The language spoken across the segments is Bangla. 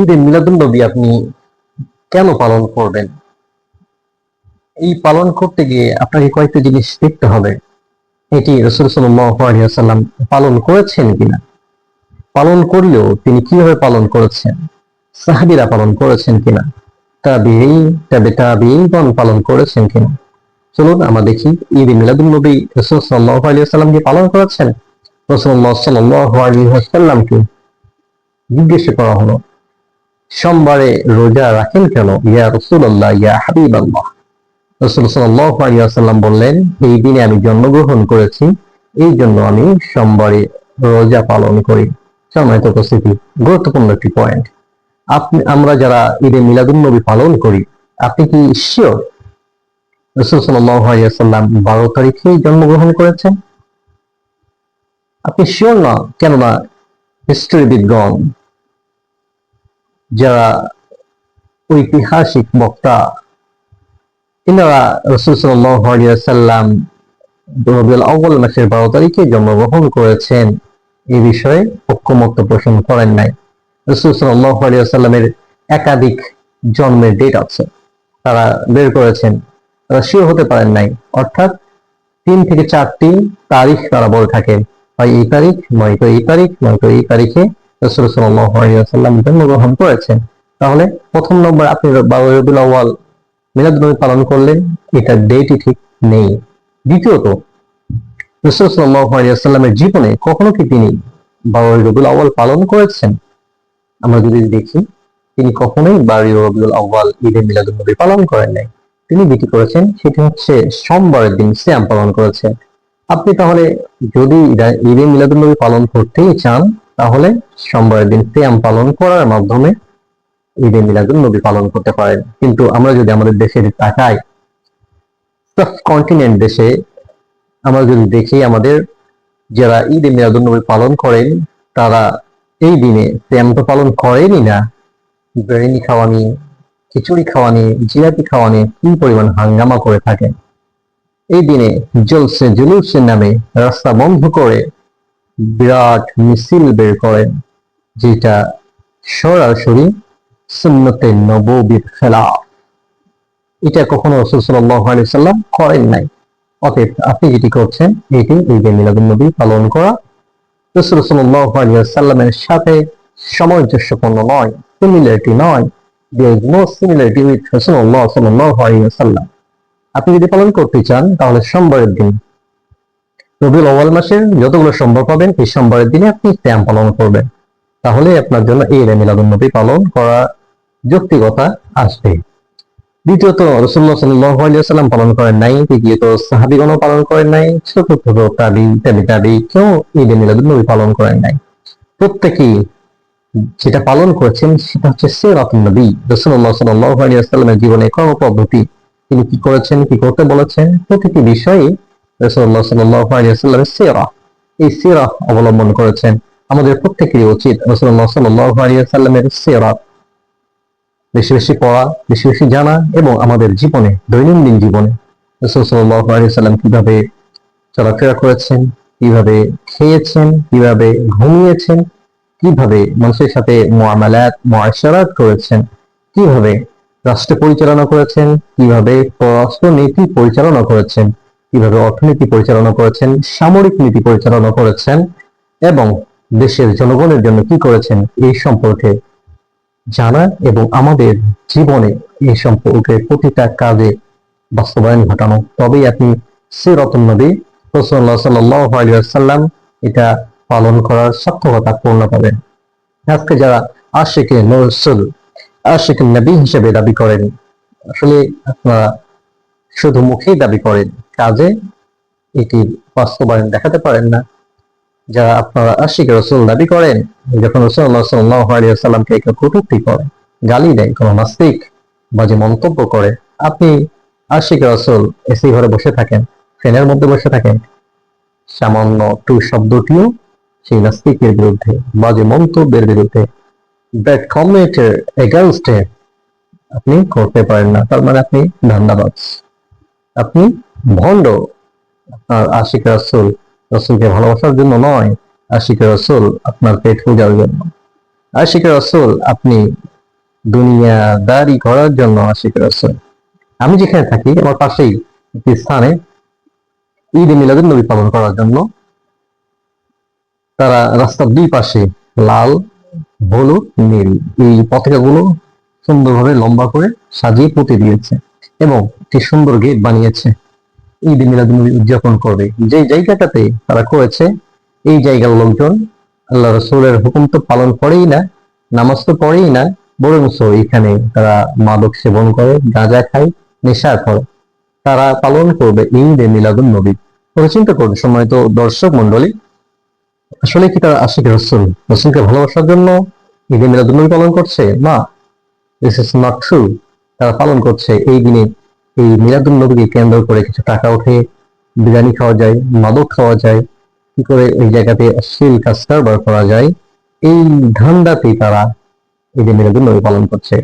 ঈদে মিলাদুন্নবী আপনি কেন পালন করবেন? এই পালন করতে গিয়ে আপনাকে কয়েকটা জিনিস দেখতে হবে। এটি রসুল সাল্লাম পালন করেছেন কিনা? পালন করলেও তিনি কীভাবে পালন করেছেন? সাহাবিরা পালন করেছেন কিনা? পালন করেছেন কিনা? চলুন আমরা দেখি ঈদ মিলাদুল নবী রসুল সাল্লাম যে পালন করেছেন? রসুল্লাহ সাল্লাহ আলিয়া সাল্লামকে জিজ্ঞেস করা হলো। সোমবারে রোজা রাখেন কেন? ইয়া রসুল্লাহ ইয়া হাবিব আল্লাহ রসুল সাল্লাম বললেন, এই দিনে আমি জন্মগ্রহণ করেছি, এই জন্য আমি সোমবারে রোজা পালন করি। সম্মানিত উপস্থিতি গুরুত্বপূর্ণ একটি পয়েন্ট আপনি, আমরা যারা ঈদে মিলাদুল নবী পালন করি, আপনি কি শিওর রসুল সাল্লাম বারো তারিখে জন্মগ্রহণ করেছেন? আপনি শিওর না? কেননা হিস্ট্রিবিদগণ যারা ঐতিহাসিক বক্তা, এনারা রসুল সাল্লাম রবিউল আউ্বাল মাসের বারো তারিখে জন্মগ্রহণ করেছেন। এই বিষয়ে ঐক্যমত্য পোষণ করেন নাই। রসুল সাল্লামের একাধিক জন্মের ডেট আছে। তারা বের করেছেন, তারা শিওর হতে পারেন নাই। অর্থাৎ তিন থেকে চারটি তারিখ তারা বলে থাকেন। হয় এই তারিখ নয়তো এই তারিখ নয়তো এই তারিখে রসুল সাল্লাম জন্মগ্রহণ করেছেন। তাহলে প্রথম নম্বর আপনি রবিউল আউ্বাল মিলাদ নবী পালন করলেন, এটা ডেটই ঠিক নেই। দ্বিতীয়ত, রসুল সাল্লামের জীবনে কখনো কি তিনি বারোই রবিউল আউ্বাল পালন করেছেন? আমরা যদি দেখি, তিনি কখনোই বারোই রবিউল আউ্বাল ঈদে মিলাদুল নবী পালন করেন নাই। তিনি যেটি করেছেন, সেটি হচ্ছে সোমবারের দিন শ্যাম পালন করেছেন। আপনি তাহলে যদি ঈদে মিলাদুল নবী পালন করতেই চান তাহলে সোমবারের দিন শ্যাম পালন করার মাধ্যমে ঈদে মিলাদুল নবী পালন করতে পারেন। কিন্তু আমরা যদি আমাদের দেশের তাকাই কন্টিনেন্ট দেশে আমরা যদি দেখি আমাদের যারা ঈদে মিলাদুল নবী পালন করেন, তারা এই দিনে শ্যাম তো পালন করেনই না। বিরিয়ানি খাওয়া নিয়ে খিচুড়ি খাওয়া নিয়ে জিলাপি খাওয়া কি পরিমাণ হাঙ্গামা করে থাকেন। এই দিনে জলসে জুলুসের নামে রাস্তা বন্ধ করে বিরাট মিছিল বের করেন, যেটা সরাসরি সুন্নতে নববীর খেলাফ। এটা কখনো রসুল সাল্লাম করেন নাই। অতএব আপনি যেটি করছেন, এটি ঈদে মিলাদুল নবী পালন করা। রসুল সাল্লামের সাথে সামঞ্জস্যপূর্ণ নয় সিমিলারিটি নয়। আপনি যদি পালন করতে চান, তাহলে সোমবারের দিন রবিউল আউয়াল মাসের যতগুলো সোমবার পাবেন, এই সোমবারের দিনে আপনি শ্যাম পালন করবেন। তাহলে আপনার জন্য এই ঈদে মিলাদুল নবী পালন করা যৌক্তিকতা আসবে দ্বিতীয়ত রসুল্লাহ সাল্লাল্লাহু আলাইহি পালন করেন নাই। তৃতীয়ত, সাহাবীগণও পালন করেন নাই। চতুর্থত তাবি তাবি তাবি কেউ ঈদে মিলাদুল নবী পালন করেন নাই। প্রত্যেকেই যেটা পালন করেছেন, সেটা হচ্ছে সিরাতুন নবী। রাসূলুল্লাহ সাল্লাল্লাহু আলাইহি ওয়াসাল্লামের জীবনে কর্মপদ্ধতি, তিনি কি করেছেন, কি করতে বলেছেন, প্রতিটি বিষয়ে রাসূলুল্লাহ সাল্লাল্লাহু আলাইহি সিরা। এই সিরা অবলম্বন করেছেন আমাদের প্রত্যেকেরই উচিত রাসূলুল্লাহ সাল্লাল্লাহু আলাইহি সিরা। বেশি বেশি পড়া, বেশি বেশি জানা এবং আমাদের জীবনে, দৈনন্দিন জীবনে রাসূল আলাইহি ওয়াসাল্লাম কীভাবে চলাফেরা করেছেন, কীভাবে খেয়েছেন, কীভাবে ঘুমিয়েছেন, কীভাবে মানুষের সাথে মোয়ামালাত মোয়াশারাত করেছেন, কীভাবে রাষ্ট্র পরিচালনা করেছেন, কীভাবে পররাষ্ট্র নীতি পরিচালনা করেছেন কীভাবে অর্থনীতি পরিচালনা করেছেন, সামরিক নীতি পরিচালনা করেছেন এবং দেশের জনগণের জন্য কি করেছেন এই সম্পর্কে জানা এবং আমাদের জীবনে এই সম্পর্কে প্রতিটা কাজে বাস্তবায়ন ঘটানো। তবেই আপনি সিরতুন নবী আলাইহি ওয়াসাল্লাম এটা পালন করার সার্থকতা পূর্ণ পাবেন। আজকে যারা আশিক নবী হিসেবে দাবি করেন, আসলে আপনারা শুধু মুখেই দাবি করেন, কাজে এটি বাস্তবায়ন দেখাতে পারেন না। যারা আপনারা আশিক রসুল দাবি করেন, যখন রসুল্লাহ সাল্লাহ আলিয়া সাল্লামকে কেউ কটূক্তি করে, গালি দেয়, কোনো নাস্তিক বা যে মন্তব্য করে, আপনি আশিক রসুল এসি ঘরে বসে থাকেন, ফ্যানের মধ্যে বসে থাকেন, সামান্য টু শব্দটিও সেই নাস্তিকের বিরুদ্ধে বাজে মন্তব্যের বিরুদ্ধে ব্যাড কমেন্টের এগেনস্টে আপনি করতে পারেন না, তার মানে আপনি ধান্দাবাজ আপনি ভণ্ড। আপনার আশিক রাসুল, রসুলকে ভালোবাসার জন্য নয়, আশিক রসুল আপনার পেট পূজার জন্য। আশিক রসুল, আপনি দুনিয়াদারি করার জন্য আশিক রসুল। আমি যেখানে থাকি, আমার পাশেই একটি স্থানে ঈদ মিলাদুল নবী পালন করার জন্য। তারা রাস্তার দুই পাশে লাল, হলুদ, নীল। এই পতাকাগুলো সুন্দরভাবে লম্বা করে সাজিয়ে পুঁতে দিয়েছে। এবং একটি সুন্দর গেট বানিয়েছে। ঈদ মিলাদুল নবী উদযাপন করবে। যে জায়গাটাতে তারা করেছে, এই জায়গার লোকজন আল্লাহ রসুলের হুকুম তো পালন করেই না, নামাজ তো পড়েই না, বরং এখানে তারা মাদক সেবন করে, গাঁজা খায়, নেশা করে। তারা পালন করবে ঈদ এ মিলাদুল নবী। তোমরা চিন্তা করবে সময় তো দর্শক মন্ডলী আসলে কি তারা আশিক রসুল, রসুলকে ভালোবাসার জন্য ঈদ এ মিলাদুল নবী পালন করছে? না দিস ইজ নট ট্রু তারা পালন করছে এই দিনে এই মিলাদুল নবীকে কেন্দ্র করে কিছু টাকা উঠে বিরিয়ানি খাওয়া যায়, মাদক খাওয়া যায়, কি করে এই জায়গাতে শিল কাজ কারবার করা যায়, এই ধান্দাতেই তারা ঈদে মিলাদুল নবী পালন করছে।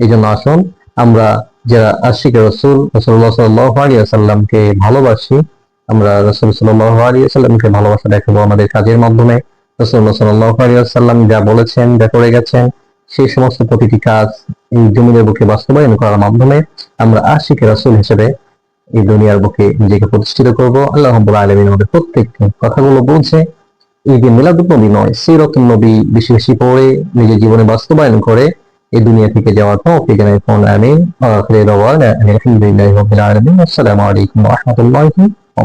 এই জন্য আসুন, আমরা যারা আশিক রসুল রসুল্লাহ সাল্লাহ আলিয়াল্লামকে ভালোবাসি, আমরা রসুল সাল্লাহ আলিয়াল্লামকে ভালোবাসা দেখাবো আমাদের কাজের মাধ্যমে। রসুল্লাহ সাল্লাহ আলিয়াল্লাম যা বলেছেন, যা করে গেছেন সেই সমস্ত প্রতিটি কাজ এই জমিনের বুকে বাস্তবায়ন করার মাধ্যমে আমরা আশিক রসুল হিসেবে এই দুনিয়ার বুকে নিজেকে প্রতিষ্ঠিত করব। আল্লাহ রব্বুল আলমিন আমাদের প্রত্যেককে কথাগুলো বুঝে ঈদ মিলাদুল নবী নয় সিরতুল নবী বেশি বেশি পড়ে, নিজের জীবনে বাস্তবায়ন করে, এই দুনিয়া থেকে যাওয়ার আলামিন। আসসালামু আলাইকুম ওয়া